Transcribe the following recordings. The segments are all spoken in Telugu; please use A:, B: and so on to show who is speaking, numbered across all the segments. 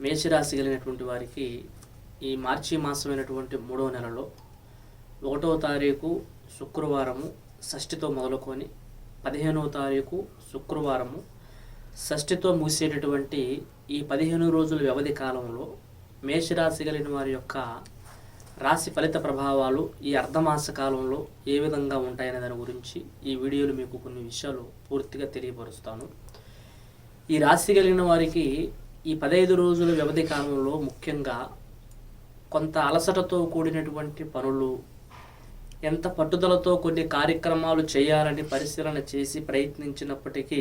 A: మేషరాశి కలిగినటువంటి వారికి ఈ మార్చి మాసమైనటువంటి మూడవ నెలలో ఒకటవ తారీఖు శుక్రవారము షష్ఠితో మొదలుకొని పదిహేనవ తారీఖు శుక్రవారము షష్ఠితో ముగిసేటటువంటి ఈ పదిహేను రోజుల వ్యవధి కాలంలో మేషరాశి కలిగిన వారి యొక్క రాశి ఫలిత ప్రభావాలు ఈ అర్ధమాస కాలంలో ఏ విధంగా ఉంటాయనే దాని గురించి ఈ వీడియోలో మీకు కొన్ని విషయాలు పూర్తిగా తెలియపరుస్తాను. ఈ రాశి కలిగిన వారికి ఈ పదహైదు రోజుల వ్యవధి కాలంలో ముఖ్యంగా కొంత అలసటతో కూడినటువంటి పనులు ఎంత పట్టుదలతో కొన్ని కార్యక్రమాలు చేయాలని పరిశీలన చేసి ప్రయత్నించినప్పటికీ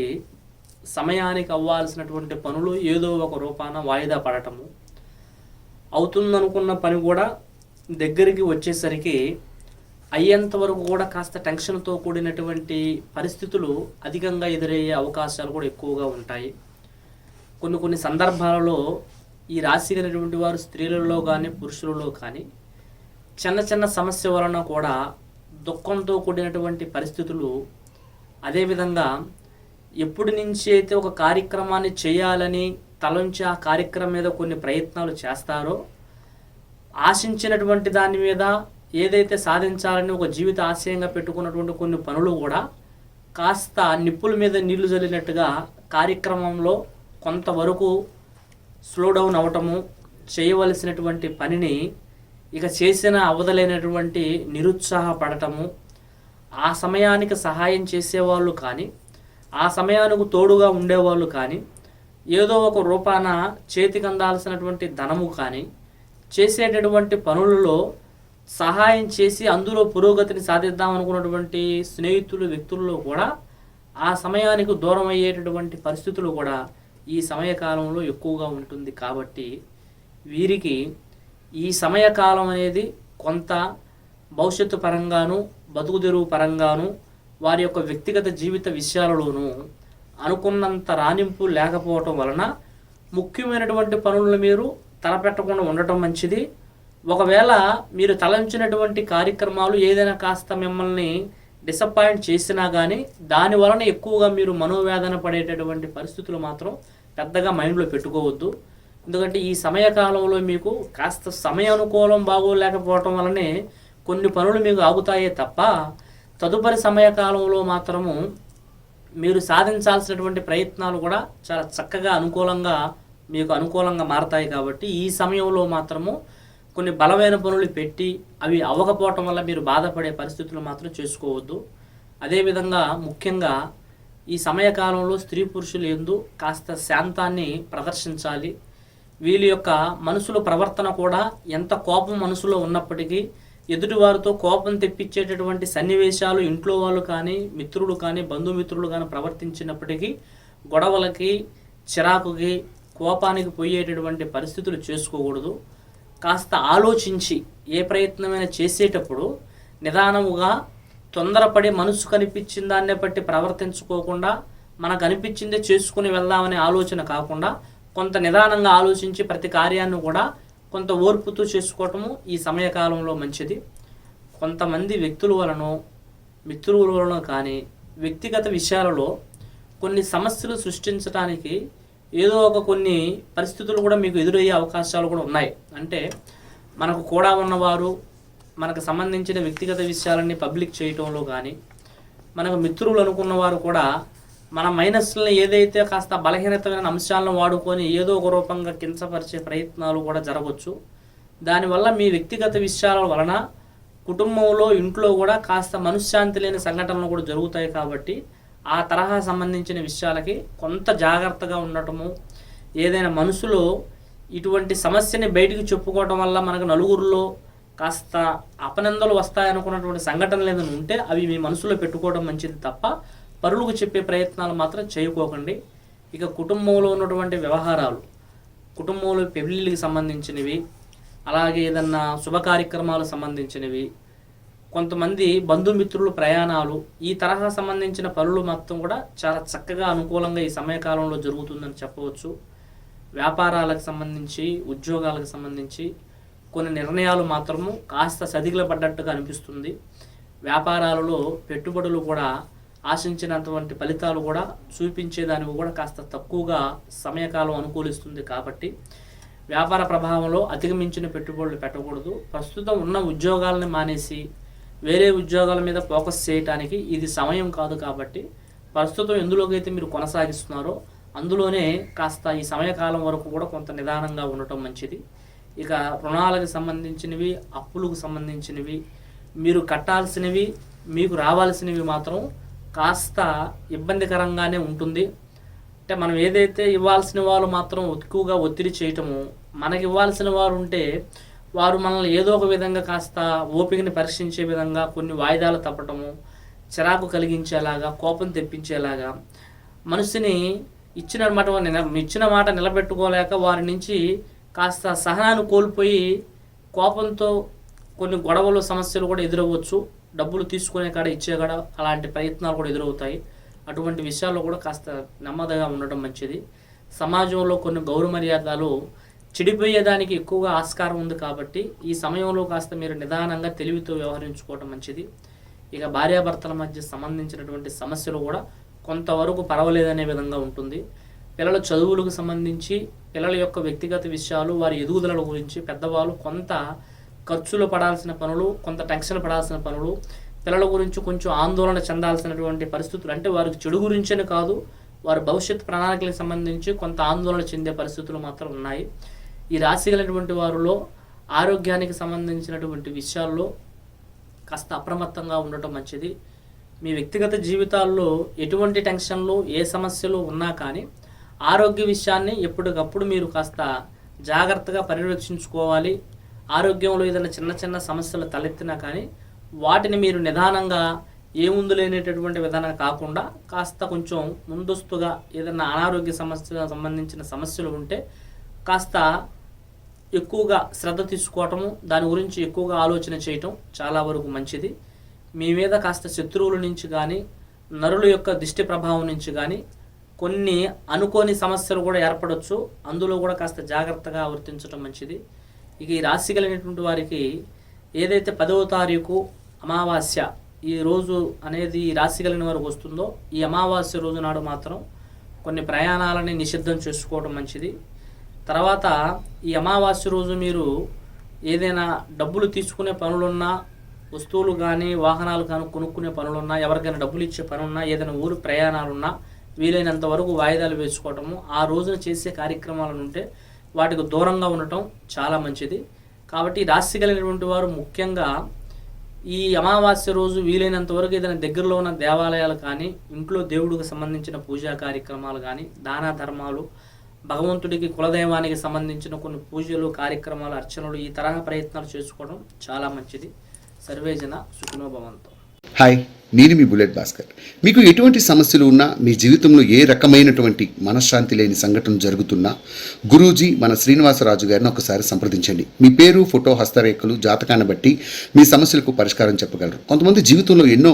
A: సమయానికి అవ్వాల్సినటువంటి పనులు ఏదో ఒక రూపాన వాయిదా పడటము. అవుతుందనుకున్న పని కూడా దగ్గరికి వచ్చేసరికి అయ్యేంత వరకు కూడా కాస్త టెన్షన్తో కూడినటువంటి పరిస్థితులు అధికంగా ఎదురయ్యే అవకాశాలు కూడా ఎక్కువగా ఉంటాయి. కొన్ని కొన్ని సందర్భాలలో ఈ రాశి కలిగినటువంటి వారు స్త్రీలలో కానీ పురుషులలో కానీ చిన్న చిన్న సమస్య వలన కూడా దుఃఖంతో కూడినటువంటి పరిస్థితులు అదేవిధంగా ఎప్పటి నుంచి అయితే ఒక కార్యక్రమాన్ని చేయాలని తలంచి ఆ కార్యక్రమం మీద కొన్ని ప్రయత్నాలు చేస్తారో ఆశించినటువంటి దాని మీద ఏదైతే సాధించాలని ఒక జీవిత ఆశయంగా పెట్టుకున్నటువంటి కొన్ని పనులు కూడా కాస్త నిప్పుల మీద నీళ్ళు చల్లినట్టుగా కార్యక్రమంలో కొంతవరకు స్లో డౌన్ అవటము చేయవలసినటువంటి పనిని ఇక చేసిన అవదలేనటువంటి నిరుత్సాహపడటము ఆ సమయానికి సహాయం చేసేవాళ్ళు కానీ ఆ సమయానికి తోడుగా ఉండేవాళ్ళు కానీ ఏదో ఒక రూపాన చేతికి అందాల్సినటువంటి ధనము కానీ చేసేటటువంటి పనులలో సహాయం చేసి అందులో పురోగతిని సాధిద్దాం అనుకున్నటువంటి స్నేహితులు వ్యక్తుల్లో కూడా ఆ సమయానికి దూరం అయ్యేటటువంటి పరిస్థితులు కూడా ఈ సమయకాలంలో ఎక్కువగా ఉంటుంది కాబట్టి వీరికి ఈ సమయకాలం అనేది కొంత భవిష్యత్తు పరంగాను బతుకు తెరువు పరంగాను వారి యొక్క వ్యక్తిగత జీవిత విషయాలలోనూ అనుకున్నంత రాణింపు లేకపోవటం వలన ముఖ్యమైనటువంటి పనులను మీరు తలపెట్టకుండా ఉండటం మంచిది. ఒకవేళ మీరు తలంచినటువంటి కార్యక్రమాలు ఏదైనా కాస్త మిమ్మల్ని డిసప్పాయింట్ చేసినా కానీ దాని వలన ఎక్కువగా మీరు మనోవేదన పడేటటువంటి పరిస్థితులు మాత్రం పెద్దగా మైండ్లో పెట్టుకోవద్దు. ఎందుకంటే ఈ సమయకాలంలో మీకు కాస్త సమయానుకూలం బాగోలేకపోవటం వలనే కొన్ని పనులు మీకు ఆగుతాయే తప్ప తదుపరి సమయకాలంలో మాత్రము మీరు సాధించాల్సినటువంటి ప్రయత్నాలు కూడా చాలా చక్కగా అనుకూలంగా మీకు అనుకూలంగా మారతాయి కాబట్టి ఈ సమయంలో మాత్రము కొన్ని బలమైన పనులు పెట్టి అవి అవ్వకపోవటం వల్ల మీరు బాధపడే పరిస్థితులు మాత్రం చేసుకోవద్దు. అదేవిధంగా ముఖ్యంగా ఈ సమయకాలంలో స్త్రీ పురుషులు ఎందు కాస్త శాంతాన్ని ప్రదర్శించాలి. వీళ్ళ యొక్క మనసుల ప్రవర్తన కూడా ఎంత కోపం మనసులో ఉన్నప్పటికీ ఎదుటివారితో కోపం తెప్పించేటటువంటి సన్నివేశాలు ఇంట్లో వాళ్ళు కానీ మిత్రులు కానీ బంధుమిత్రులు కానీ ప్రవర్తించినప్పటికీ గొడవలకి చిరాకుకి కోపానికి పోయేటటువంటి పరిస్థితులు చేసుకోకూడదు. కాస్త ఆలోచించి ఏ ప్రయత్నమైనా చేసేటప్పుడు నిదానముగా తొందరపడి మనసు కనిపించిన దాన్నే బట్టి ప్రవర్తించుకోకుండా మనకు అనిపించిందే చేసుకుని వెళ్దామనే ఆలోచన కాకుండా కొంత నిదానంగా ఆలోచించి ప్రతి కార్యాన్ని కూడా కొంత ఓర్పుతో చేసుకోవటము ఈ సమయకాలంలో మంచిది. కొంతమంది వ్యక్తుల వలనో మిత్రుల వలన కానీ వ్యక్తిగత విషయాలలో కొన్ని సమస్యలు సృష్టించడానికి ఏదో ఒక కొన్ని పరిస్థితులు కూడా మీకు ఎదురయ్యే అవకాశాలు కూడా ఉన్నాయి. అంటే మనకు కూడా ఉన్నవారు మనకు సంబంధించిన వ్యక్తిగత విషయాలన్నీ పబ్లిక్ చేయటంలో కానీ మనకు మిత్రులు అనుకున్న వారు కూడా మన మైనస్లను ఏదైతే కాస్త బలహీనతమైన అంశాలను వాడుకొని ఏదో ఒక రూపంగా కించపరిచే ప్రయత్నాలు కూడా జరగవచ్చు దానివల్ల మీ వ్యక్తిగత విషయాల వలన కుటుంబంలో ఇంట్లో కూడా కాస్త మనశ్శాంతి లేని సంఘటనలు కూడా జరుగుతాయి కాబట్టి ఆ తరహా సంబంధించిన విషయాలకి కొంత జాగ్రత్తగా ఉండటము ఏదైనా మనసులో ఇటువంటి సమస్యని బయటికి చెప్పుకోవటం వల్ల మనకు నలుగురిలో కాస్త అపనందలు వస్తాయనుకున్నటువంటి సంఘటనలు ఏదైనా ఉంటే అవి మీ మనసులో పెట్టుకోవడం మంచిది తప్ప పరులకు చెప్పే ప్రయత్నాలు మాత్రం చేయకోకండి. ఇక కుటుంబంలో ఉన్నటువంటి వ్యవహారాలు కుటుంబంలో పెళ్ళిళ్ళకి సంబంధించినవి అలాగే ఏదన్నా శుభ కార్యక్రమాలకు సంబంధించినవి కొంతమంది బంధుమిత్రులు ప్రయాణాలు ఈ తరహా సంబంధించిన పనులు మొత్తం కూడా చాలా చక్కగా అనుకూలంగా ఈ సమయకాలంలో జరుగుతుందని చెప్పవచ్చు. వ్యాపారాలకు సంబంధించి ఉద్యోగాలకు సంబంధించి కొన్ని నిర్ణయాలు మాత్రము కాస్త సదిగిల పడ్డట్టుగా అనిపిస్తుంది. వ్యాపారాలలో పెట్టుబడులు కూడా ఆశించినటువంటి ఫలితాలు కూడా చూపించేదానికి కూడా కాస్త తక్కువగా సమయకాలం అనుకూలిస్తుంది కాబట్టి వ్యాపార ప్రభావంలో అధిగమించిన పెట్టుబడులు పెట్టకూడదు. ప్రస్తుతం ఉన్న ఉద్యోగాలను మానేసి వేరే ఉద్యోగాల మీద ఫోకస్ చేయటానికి ఇది సమయం కాదు కాబట్టి ప్రస్తుతం ఎందులోకి అయితే మీరు కొనసాగిస్తున్నారో అందులోనే కాస్త ఈ సమయకాలం వరకు కూడా కొంత నిదానంగా ఉండటం మంచిది. ఇక రుణాలకు సంబంధించినవి అప్పులకు సంబంధించినవి మీరు కట్టాల్సినవి మీకు రావాల్సినవి మాత్రం కాస్త ఇబ్బందికరంగానే ఉంటుంది. అంటే మనం ఏదైతే ఇవ్వాల్సిన వాళ్ళు మాత్రం ఎక్కువగా ఒత్తిడి చేయటము మనకి ఇవ్వాల్సిన వారు ఉంటే వారు మనల్ని ఏదో ఒక విధంగా కాస్త ఓపికని పరీక్షించే విధంగా కొన్ని వాయిదాలు తప్పటము చిరాకు కలిగించేలాగా కోపం తెప్పించేలాగా మనిషిని ఇచ్చిన మాట ఇచ్చిన మాట నిలబెట్టుకోలేక వారి నుంచి కాస్త సహనాన్ని కోల్పోయి కోపంతో కొన్ని గొడవలు సమస్యలు కూడా ఎదురవ్వచ్చు. డబ్బులు తీసుకునే కాడ ఇచ్చే కాడ అలాంటి ప్రయత్నాలు కూడా ఎదురవుతాయి. అటువంటి విషయాల్లో కూడా కాస్త నెమ్మదిగా ఉండటం మంచిది. సమాజంలో కొన్ని గౌరవ మర్యాదలు చెడిపోయేదానికి ఎక్కువగా ఆస్కారం ఉంది కాబట్టి ఈ సమయంలో కాస్త మీరు నిదానంగా తెలివితో వ్యవహరించుకోవటం మంచిది. ఇక భార్యాభర్తల మధ్య సంబంధించినటువంటి సమస్యలు కూడా కొంతవరకు పర్వాలేదనే విధంగా ఉంటుంది. పిల్లల చదువులకు సంబంధించి పిల్లల యొక్క వ్యక్తిగత విషయాలు వారి ఎదుగుదల గురించి పెద్దవాళ్ళు కొంత ఖర్చులు పడాల్సిన పనులు కొంత టెన్షన్ పడాల్సిన పనులు పిల్లల గురించి కొంచెం ఆందోళన చెందాల్సినటువంటి పరిస్థితులు అంటే వారికి చెడు గురించని కాదు వారి భవిష్యత్ ప్రణాళికలకు సంబంధించి కొంత ఆందోళన చెందే పరిస్థితులు మాత్రం ఉన్నాయి. ఈ రాశి కలిగినటువంటి వారిలో ఆరోగ్యానికి సంబంధించినటువంటి విషయాల్లో కాస్త అప్రమత్తంగా ఉండటం మంచిది. మీ వ్యక్తిగత జీవితాల్లో ఎటువంటి టెన్షన్లు ఏ సమస్యలు ఉన్నా కానీ ఆరోగ్య విషయాన్ని ఎప్పటికప్పుడు మీరు కాస్త జాగ్రత్తగా పర్యవేక్షించుకోవాలి ఆరోగ్యంలో ఏదైనా చిన్న చిన్న సమస్యలు తలెత్తినా కానీ వాటిని మీరు నిదానంగా ఏముందు లేనేటటువంటి విధానం కాకుండా కాస్త కొంచెం ముందస్తుగా ఏదైనా అనారోగ్య సమస్య సంబంధించిన సమస్యలు ఉంటే కాస్త ఎక్కువగా శ్రద్ధ తీసుకోవటము దాని గురించి ఎక్కువగా ఆలోచన చేయటం చాలా వరకు మంచిది. మీ మీద కాస్త శత్రువుల నుంచి కానీ నరుల యొక్క దిష్టి ప్రభావం నుంచి కానీ కొన్ని అనుకోని సమస్యలు కూడా ఏర్పడవచ్చు అందులో కూడా కాస్త జాగ్రత్తగా వర్తించడం మంచిది. ఇక ఈ రాశి కలిగినటువంటి వారికి ఏదైతే పదవ తారీఖు అమావాస్య ఈ రోజు అనేది ఈ రాశి కలిగిన వారికి వస్తుందో ఈ అమావాస్య రోజు నాడు మాత్రం కొన్ని ప్రయాణాలని నిషిద్ధం చేసుకోవడం మంచిది. తర్వాత ఈ అమావాస్య రోజు మీరు ఏదైనా డబ్బులు తీసుకునే పనులున్నా వస్తువులు కానీ వాహనాలు కానీ కొనుక్కునే పనులున్నా ఎవరికైనా డబ్బులు ఇచ్చే పనున్నా ఏదైనా ఊరు ప్రయాణాలున్నా వీలైనంత వరకు వాయిదాలు వేసుకోవటము ఆ రోజున చేసే కార్యక్రమాలు ఉంటే వాటికి దూరంగా ఉండటం చాలా మంచిది. కాబట్టి రాశి కలిగినటువంటి వారు ముఖ్యంగా ఈ అమావాస్య రోజు వీలైనంత వరకు ఏదైనా దగ్గరలో ఉన్న దేవాలయాలు కానీ ఇంట్లో దేవుడికి సంబంధించిన పూజా కార్యక్రమాలు కానీ దాన ధర్మాలు భగవంతుడికి కులదైవానికి సంబంధించిన కొన్ని పూజలు కార్యక్రమాలు అర్చనలు ఈ తరహా ప్రయత్నాలు చేసుకోవడం చాలా మంచిది. సర్వేజన సుఖనోభవంతో
B: హాయ్ నేను మీ బుల్లెట్ భాస్కర్. మీకు ఎటువంటి సమస్యలు ఉన్నా మీ జీవితంలో ఏ రకమైనటువంటి మనశ్శాంతి లేని సంఘటన జరుగుతున్నా గురూజీ మన శ్రీనివాసరాజు గారిని ఒకసారి సంప్రదించండి. మీ పేరు ఫోటో హస్తరేఖలు జాతకాన్ని బట్టి మీ సమస్యలకు పరిష్కారం చెప్పగలరు. కొంతమంది జీవితంలో ఎన్నో